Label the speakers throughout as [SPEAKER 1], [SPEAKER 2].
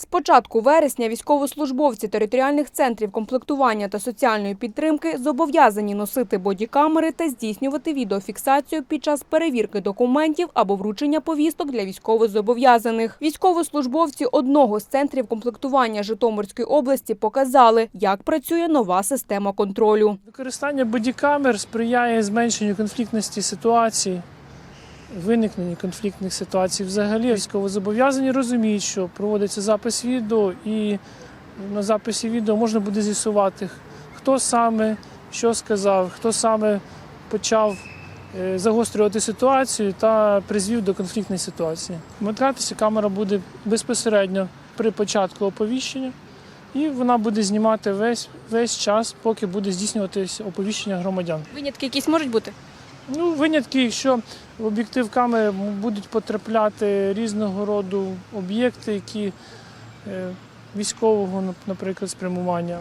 [SPEAKER 1] З початку вересня військовослужбовці територіальних центрів комплектування та соціальної підтримки зобов'язані носити бодікамери та здійснювати відеофіксацію під час перевірки документів або вручення повісток для військовозобов'язаних. Військовослужбовці одного з центрів комплектування Житомирської області показали, як працює нова система контролю.
[SPEAKER 2] Використання бодікамер сприяє зменшенню конфліктності ситуацій, виникненню конфліктних ситуацій. Взагалі військовозобов'язані розуміють, що проводиться запис відео, і на записі відео можна буде з'ясувати, хто саме що сказав, хто саме почав е, загострювати ситуацію та призвів до конфліктної ситуації. Вмикатися камера буде безпосередньо при початку оповіщення. І вона буде знімати весь, весь час, поки буде здійснюватися оповіщення громадян.
[SPEAKER 1] Винятки якісь можуть бути?
[SPEAKER 2] Ну, винятки, якщо в об'єктив камери будуть потрапляти різного роду об'єкти, які е, військового, наприклад, спрямування.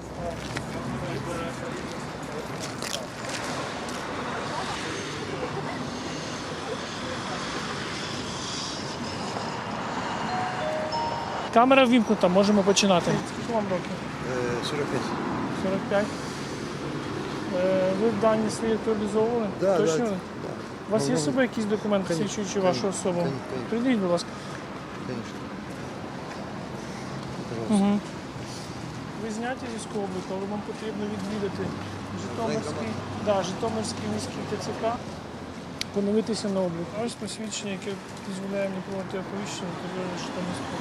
[SPEAKER 2] Камера вімкнута, можемо починати. Скільки вам років?
[SPEAKER 3] Е, 45.
[SPEAKER 2] 45. Е, Ви дані свої актуалізовували?
[SPEAKER 3] Да,
[SPEAKER 2] Точно?
[SPEAKER 3] да.
[SPEAKER 2] У вас є
[SPEAKER 3] Ну,
[SPEAKER 2] з собою якісь документи,
[SPEAKER 3] конечно,
[SPEAKER 2] свідчуючи вашу
[SPEAKER 3] конечно,
[SPEAKER 2] особу?
[SPEAKER 3] конечно, конечно.
[SPEAKER 2] Прийдіть, будь ласка.
[SPEAKER 3] Конечно.
[SPEAKER 2] Угу. Ви зняті з військового обліку, але вам потрібно відвідати Житомирський, да, Житомирський міський ТЦК, поновитися на облік. А Ось посвідчення, яке дозволяє мені проводити оповіщення території Житомирського.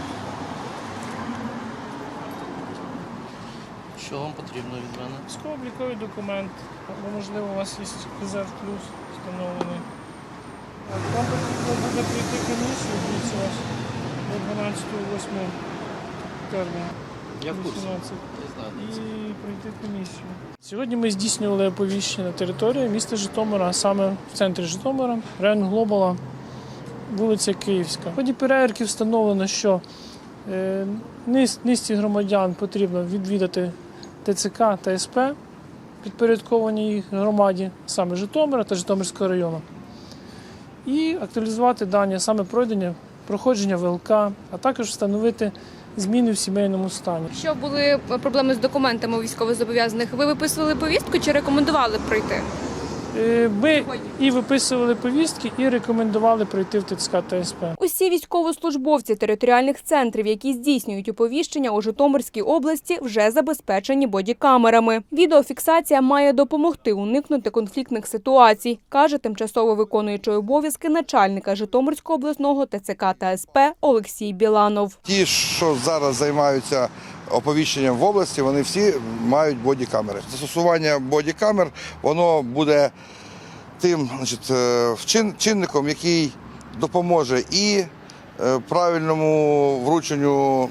[SPEAKER 4] Що вам потрібно від мене?
[SPEAKER 2] Військово-обліковий документ, або можливо у вас є резерв плюс встановлений. Вам потрібно буде пройти комісію, вас до 12.08 терміну.
[SPEAKER 4] Я в курсі.
[SPEAKER 2] 18.
[SPEAKER 4] Я знаю.
[SPEAKER 2] і пройти комісію. Сьогодні ми здійснювали оповіщення на території міста Житомира, а саме в центрі Житомира, район Глобала, вулиця Київська. В ході перевірки встановлено, що е, низці громадян потрібно відвідати ТЦК та СП, підпорядковані їх громаді, саме Житомира та Житомирського району. І актуалізувати дані, саме пройдення, проходження ВЛК, а також встановити зміни в сімейному стані.
[SPEAKER 1] Що були проблеми з документами військовозобов'язаних, ви виписували повістку чи рекомендували пройти?
[SPEAKER 2] Е, Ми і виписували повістки, і рекомендували пройти в ТЦК та СП.
[SPEAKER 1] Усі військовослужбовці територіальних центрів, які здійснюють оповіщення у Житомирській області, вже забезпечені бодікамерами. Відеофіксація має допомогти уникнути конфліктних ситуацій, каже тимчасово виконуючий обов'язки начальника Житомирського обласного ТЦК та СП Олексій Біланов.
[SPEAKER 3] Ті, що зараз займаються оповіщенням в області, вони всі мають бодікамери. Застосування бодікамер воно буде тим значить, е, вчин- чинником, який допоможе і е, правильному врученню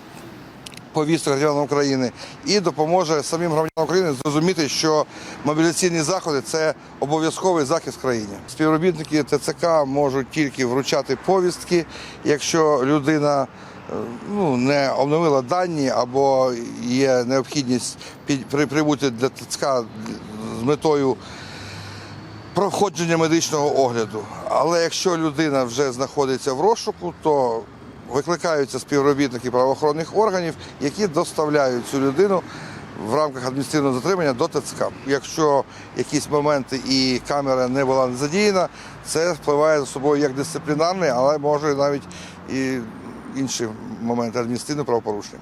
[SPEAKER 3] повісток громадянам України, і допоможе самим громадянам України зрозуміти, що мобілізаційні заходи це обов'язковий захист в країні. Співробітники ТЦК можуть тільки вручати повістки, якщо людина ну, не обновила дані або є необхідність прибути до ТЦК з метою проходження медичного огляду. Але якщо людина вже знаходиться в розшуку, то викликаються співробітники правоохоронних органів, які доставляють цю людину в рамках адміністративного затримання до ТЦК. Якщо якісь моменти і камера не була задіяна, це впливає за собою як дисциплінарний, але може навіть і інші моменти адміністративного правопорушення.